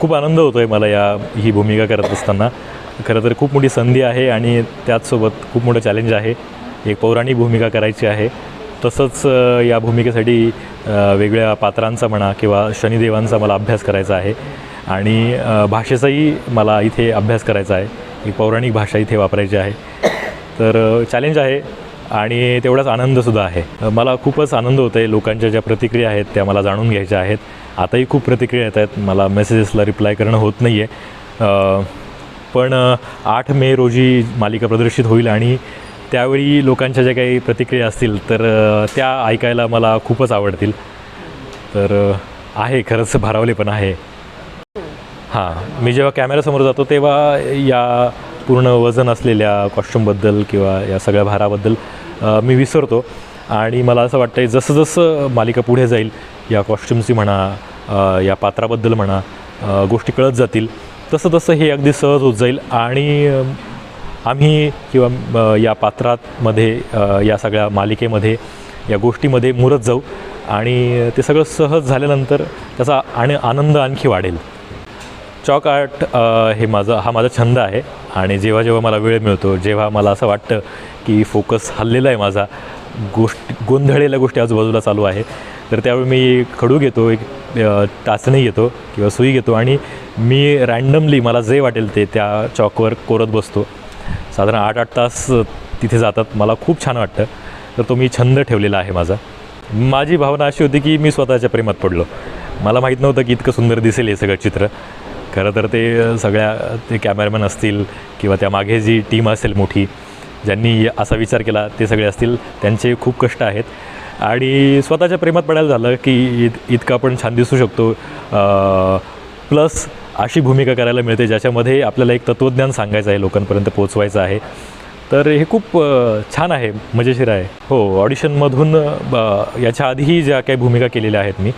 खूप आनंद होतो आहे मला या ही भूमिका करत असताना. खरं तर खूप मोठी संधी आहे आणि त्याचसोबत खूप मोठं चॅलेंज आहे. एक पौराणिक भूमिका करायची आहे. तसंच या भूमिकेसाठी अ, वेगळ्या पात्रांचा म्हणा किंवा शनिदेवांचा मला अभ्यास करायचा आहे. आणि भाषेचाही मला इथे अभ्यास करायचा आहे. एक पौराणिक भाषा इथे वापरायची आहे. तर चॅलेंज आहे. आणि तेवढाच आनंदसुद्धा आहे. मला खूपच आनंद होतो आहे लोकांच्या ज्या प्रतिक्रिया आहेत त्या मला जाणून घ्यायच्या आहेत. आताही खूप प्रतिक्रिया येत आहेत. मला मेसेजेसला रिप्लाय करणं होत नाही आहे पण आठ मे रोजी मालिका प्रदर्शित होईल आणि त्यावेळी लोकांच्या ज्या काही प्रतिक्रिया असतील तर त्या ऐकायला मला खूपच आवडतील. तर आहे खरंच भारावले पण आहे. हां मी जेव्हा कॅमेऱ्यासमोर जातो तेव्हा या पूर्ण वजन असलेल्या कॉस्ट्युमबद्दल किंवा या सगळ्या भाराबद्दल मी विसरतो. आणि मला असं वाटतं आहे जसं जसं मालिका पुढे जाईल या कॉस्ट्युमची म्हणा या पात्राबद्दल म्हणा गोष्टी कळत जातील. तसं तसं हे अगदी सहज होत जाईल. आणि आम्ही किंवा या पात्रामध्ये या सगळ्या मालिकेमध्ये या गोष्टीमध्ये मुरत जाऊ. आणि ते सगळं सहज झाल्यानंतर त्याचा आणि आनंद आणखी वाढेल. चॉक आर्ट हे माझं हा माझा छंद आहे. आणि जेव्हा जेव्हा मला वेळ मिळतो जेव्हा मला असं वाटतं की फोकस हल्लेला आहे माझा. गोष्ट गोंधळलेल्या गोष्टी आजूबाजूला चालू आहे. तर त्यावेळी मी खडू घेतो एक टाचणी घेतो किंवा सुई घेतो आणि मी रँडमली मला जे वाटेल ते त्या चॉकवर कोरत बसतो. साधारण आठ आठ तास तिथे जातात मला खूप छान वाटतं. तर तो मी छंद ठेवलेला आहे माझा. माझी भावना अशी होती की मी स्वतःच्या प्रेमात पडलो. मला माहीत नव्हतं की इतकं सुंदर दिसेल हे सगळं चित्र. खरं तर ते सगळ्या ते कॅमेरामॅन असतील किंवा त्यामागे जी टीम असेल मोठी ज्यांनी असा विचार केला ते सगळे असतील त्यांचे खूप कष्ट आहेत. आणि स्वतःच्या प्रेमात पडायला झालं की इत इतकं आपण छान दिसू शकतो. प्लस अशी भूमिका करायला मिळते ज्याच्यामध्ये आपल्याला एक तत्त्वज्ञान सांगायचं आहे लोकांपर्यंत पोचवायचं आहे. तर हे खूप छान आहे मजेशीर आहे. हो ऑडिशनमधून ब- याच्या आधीही ज्या काही भूमिका केलेल्या आहेत मी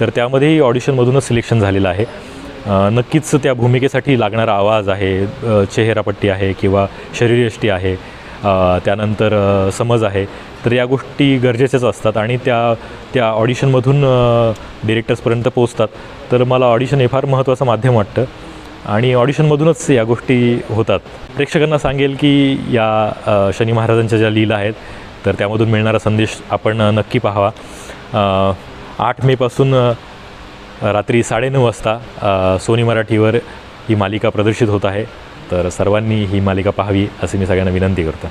तर त्यामध्येही ऑडिशनमधूनच सिलेक्शन झालेलं आहे. नक्कीच त्या भूमिकेसाठी लागणारा आवाज आहे चेहरापट्टी आहे किंवा शरीरयष्टी आहे. त्यानंतर समज आहे. तर या गोष्टी गरजेच्याच असतात आणि त्या त्या ऑडिशनमधून डिरेक्टर्सपर्यंत पोचतात तर मला ऑडिशन हे फार महत्त्वाचं माध्यम वाटतं. आणि ऑडिशनमधूनच या गोष्टी होतात. प्रेक्षकांना सांगेल की या शनी महाराजांच्या ज्या लीला आहेत तर त्यामधून मिळणारा संदेश आपण नक्की पाहावा. आठ मेपासून रात्री साडेनऊ वाजता सोनी मराठीवर ही मालिका प्रदर्शित होत आहे. तर सर्वांनी ही मालिका पाहावी असे मी सगळ्यांना विनंती करतो.